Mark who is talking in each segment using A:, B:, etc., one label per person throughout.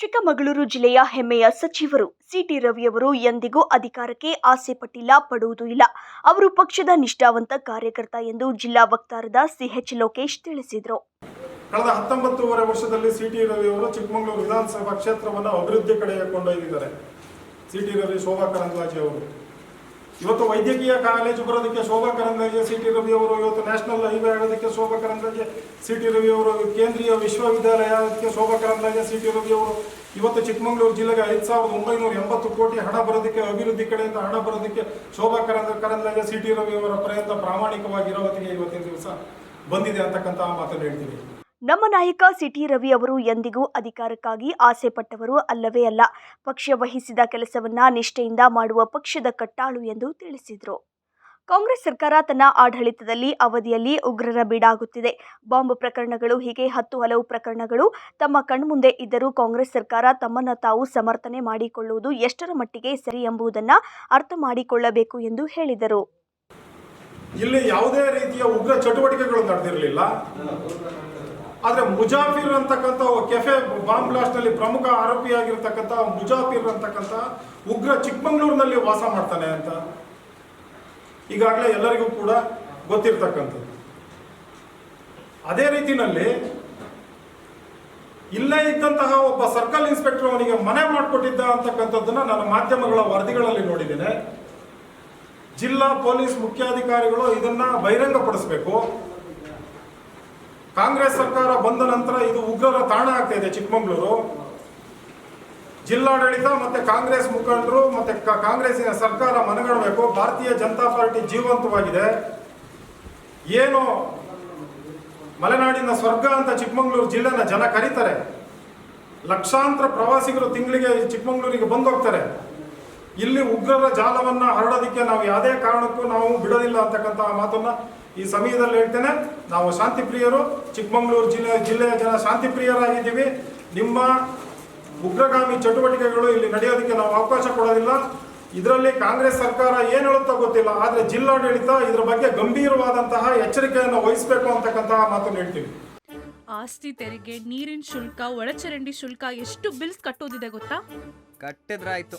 A: ಚಿಕ್ಕಮಗಳೂರು ಜಿಲ್ಲೆಯ ಹೆಮ್ಮೆಯ ಸಚಿವರು ಸಿಟಿ ರವಿಯವರು ಎಂದಿಗೂ ಅಧಿಕಾರಕ್ಕೆ ಆಸೆ ಪಟ್ಟಿಲ್ಲ, ಪಡುವುದೂ ಇಲ್ಲ. ಅವರು ಪಕ್ಷದ ನಿಷ್ಠಾವಂತ ಕಾರ್ಯಕರ್ತ ಎಂದು ಜಿಲ್ಲಾ ವಕ್ತಾರದ ಸಿಎಚ್ ಲೋಕೇಶ್ ತಿಳಿಸಿದರು.
B: ಕಳೆದ ಹತ್ತೊಂಬತ್ತೂವರೆ ವರ್ಷದಲ್ಲಿ ಸಿಟಿ ರವಿ ಅವರು ಚಿಕ್ಕಮಗಳೂರು ವಿಧಾನಸಭಾ ಕ್ಷೇತ್ರವನ್ನು ಅಭಿವೃದ್ಧಿ ಕಡೆಗೆ ಕೊಂಡೊಯ್ದಿದ್ದಾರೆ. ಸಿಟಿ ರವಿ ಶೋಭಾ ಕರಂದ್ಲಾಜೆ ಅವರು. ಇವತ್ತು ವೈದ್ಯಕೀಯ ಕಾಲೇಜು ಬರೋದಕ್ಕೆ ಶೋಭಾ ಕರಂದ್ಲಾಜೆ, ಸಿ ಟಿ ರವಿ ಅವರು, ಇವತ್ತು ನ್ಯಾಷನಲ್ ಹೈವೇ ಆಗೋದಕ್ಕೆ ಶೋಭಾ ಕರಂದ್ಲಾಜೆ, ಸಿ ಟಿ ರವಿ ಅವರು, ಕೇಂದ್ರೀಯ ವಿಶ್ವವಿದ್ಯಾಲಯಕ್ಕೆ ಶೋಭಾ ಕರಂದ್ಲಾಜೆ, ಸಿ ಟಿ ರವಿ ಅವರು. ಇವತ್ತು ಚಿಕ್ಕಮಗಳೂರು ಜಿಲ್ಲೆಗೆ ಐದು ಸಾವಿರದ ಒಂಬೈನೂರ ಎಂಬತ್ತು ಕೋಟಿ ಹಣ ಬರೋದಕ್ಕೆ, ಅಭಿವೃದ್ಧಿ ಕಡೆಯಿಂದ ಹಣ ಬರೋದಕ್ಕೆ ಶೋಭಾ ಕರಂದ, ಕರಂದ್ಲಾಜೆ, ಸಿ ಟಿ ರವಿ ಅವರ ಪ್ರಯತ್ನ ಪ್ರಾಮಾಣಿಕವಾಗಿರೋ ಹೊತ್ತಿಗೆ ಇವತ್ತಿನ ದಿವಸ ಬಂದಿದೆ ಅಂತಕ್ಕಂಥ ಮಾತನ್ನು ಹೇಳ್ತೀನಿ.
A: ನಮ್ಮ ನಾಯಕ ಸಿಟಿ ರವಿ ಅವರು ಎಂದಿಗೂ ಅಧಿಕಾರಕ್ಕಾಗಿ ಆಸೆ ಪಟ್ಟವರು ಅಲ್ಲವೇ ಅಲ್ಲ. ಪಕ್ಷ ವಹಿಸಿದ ಕೆಲಸವನ್ನ ನಿಷ್ಠೆಯಿಂದ ಮಾಡುವ ಪಕ್ಷದ ಕಟ್ಟಾಳು ಎಂದು ತಿಳಿಸಿದರು. ಕಾಂಗ್ರೆಸ್ ಸರ್ಕಾರ ತನ್ನ ಆಡಳಿತದಲ್ಲಿ ಅವಧಿಯಲ್ಲಿ ಉಗ್ರರ ಬೀಡಾಗುತ್ತಿದೆ. ಬಾಂಬ್ ಪ್ರಕರಣಗಳು, ಹೀಗೆ ಹತ್ತು ಹಲವು ಪ್ರಕರಣಗಳು ತಮ್ಮ ಕಣ್ಮುಂದೆ ಇದ್ದರೂ ಕಾಂಗ್ರೆಸ್ ಸರ್ಕಾರ ತಮ್ಮನ್ನು ತಾವು ಸಮರ್ಥನೆ ಮಾಡಿಕೊಳ್ಳುವುದು ಎಷ್ಟರ ಮಟ್ಟಿಗೆ ಸರಿ ಎಂಬುದನ್ನು ಅರ್ಥ ಮಾಡಿಕೊಳ್ಳಬೇಕು ಎಂದು ಹೇಳಿದರು.
B: ಇಲ್ಲಿ ಯಾವುದೇ ರೀತಿಯ ಉಗ್ರ ಚಟುವಟಿಕೆಗಳು ನಡೆದಿರಲಿಲ್ಲ. ಆದ್ರೆ ಮುಜಾಫಿರ್ ಅಂತಕ್ಕಂಥ ಕೆಫೆ ಬಾಂಬ್ ಬ್ಲಾಸ್ಟ್ನಲ್ಲಿ ಪ್ರಮುಖ ಆರೋಪಿಯಾಗಿರ್ತಕ್ಕಂಥ ಮುಜಾಫಿರ್ ಅಂತಕ್ಕಂಥ ಉಗ್ರ ಚಿಕ್ಕಮಂಗ್ಳೂರಿನಲ್ಲಿ ವಾಸ ಮಾಡ್ತಾನೆ ಅಂತ ಈಗಾಗಲೇ ಎಲ್ಲರಿಗೂ ಕೂಡ ಗೊತ್ತಿರ್ತಕ್ಕಂಥದ್ದು. ಅದೇ ರೀತಿನಲ್ಲಿ ಇಲ್ಲೇ ಇದ್ದಂತಹ ಒಬ್ಬ ಸರ್ಕಲ್ ಇನ್ಸ್ಪೆಕ್ಟರ್ ಅವನಿಗೆ ಮನೆ ಮಾಡಿಕೊಟ್ಟಿದ್ದ ಅಂತಕ್ಕಂಥದ್ದನ್ನ ನನ್ನ ಮಾಧ್ಯಮಗಳ ವರದಿಗಳಲ್ಲಿ ನೋಡಿದ್ದೇನೆ. ಜಿಲ್ಲಾ ಪೊಲೀಸ್ ಮುಖ್ಯಾಧಿಕಾರಿಗಳು ಇದನ್ನ ಬಹಿರಂಗಪಡಿಸಬೇಕು. ಕಾಂಗ್ರೆಸ್ ಸರ್ಕಾರ ಬಂದ ನಂತರ ಇದು ಉಗ್ರರ ತಾಣ ಆಗ್ತಾ ಇದೆ ಚಿಕ್ಕಮಗಳೂರು. ಜಿಲ್ಲಾಡಳಿತ ಮತ್ತೆ ಕಾಂಗ್ರೆಸ್ ಮುಖಂಡರು ಮತ್ತೆ ಕಾಂಗ್ರೆಸ್ಸಿನ ಸರ್ಕಾರ ಮನಗಣಬೇಕು. ಭಾರತೀಯ ಜನತಾ ಪಾರ್ಟಿ ಜೀವಂತವಾಗಿದೆ. ಏನು ಮಲೆನಾಡಿನ ಸ್ವರ್ಗ ಅಂತ ಚಿಕ್ಕಮಗಳೂರು ಜಿಲ್ಲೆನ ಜನ ಕರೀತಾರೆ. ಲಕ್ಷಾಂತರ ಪ್ರವಾಸಿಗರು ತಿಂಗಳಿಗೆ ಚಿಕ್ಕಮಗಳೂರಿಗೆ ಬಂದು ಹೋಗ್ತಾರೆ ಇಲ್ಲಿ ಉಗ್ರರ ಜಾಲವನ್ನ ಹರಡೋದಕ್ಕೆ ನಾವು ಯಾವುದೇ ಕಾರಣಕ್ಕೂ ನಾವು ಬಿಡೋದಿಲ್ಲ ಅಂತಕ್ಕಂತಹ ಮಾತನ್ನ ಈ ಸಮಯದಲ್ಲಿ ಹೇಳ್ತೇನೆ. ನಾವು ಶಾಂತಿ ಪ್ರಿಯರು ಚಿಕ್ಕಮಗಳೂರು ಜಿಲ್ಲೆ ಜಿಲ್ಲೆಯ ಜನ ಶಾಂತಿ ಪ್ರಿಯರಾಗಿದ್ದೀವಿ ನಿಮ್ಮ ಉಗ್ರಗಾಮಿ ಚಟುವಟಿಕೆಗಳು ಇಲ್ಲಿ ನಡೆಯೋದಕ್ಕೆ ನಾವು ಅವಕಾಶ ಕೊಡೋದಿಲ್ಲ. ಇದರಲ್ಲಿ ಕಾಂಗ್ರೆಸ್ ಸರ್ಕಾರ ಏನು ಹೇಳುತ್ತೋ ಗೊತ್ತಿಲ್ಲ ಆದರೆ ಜಿಲ್ಲಾಡಳಿತ ಇದ್ರ ಬಗ್ಗೆ ಗಂಭೀರವಾದಂತಹ ಎಚ್ಚರಿಕೆಯನ್ನು ವಹಿಸಬೇಕು ಅಂತಕ್ಕಂತಹ ಮಾತನ್ನು ಹೇಳ್ತೀವಿ
C: ಆಸ್ತಿ ತೆರಿಗೆ ನೀರಿನ ಶುಲ್ಕ ಒಳಚರಂಡಿ ಶುಲ್ಕ ಎಷ್ಟು ಬಿಲ್ಸ್ ಕಟ್ಟೋದಿದೆ ಗೊತ್ತಾ?
D: ಕಟ್ಟಿದ್ರಾಯ್ತು.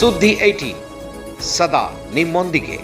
E: ಸುದ್ದಿ ಐಟಿ ಸದಾ ನಿಮ್ಮೊಂದಿಗೆ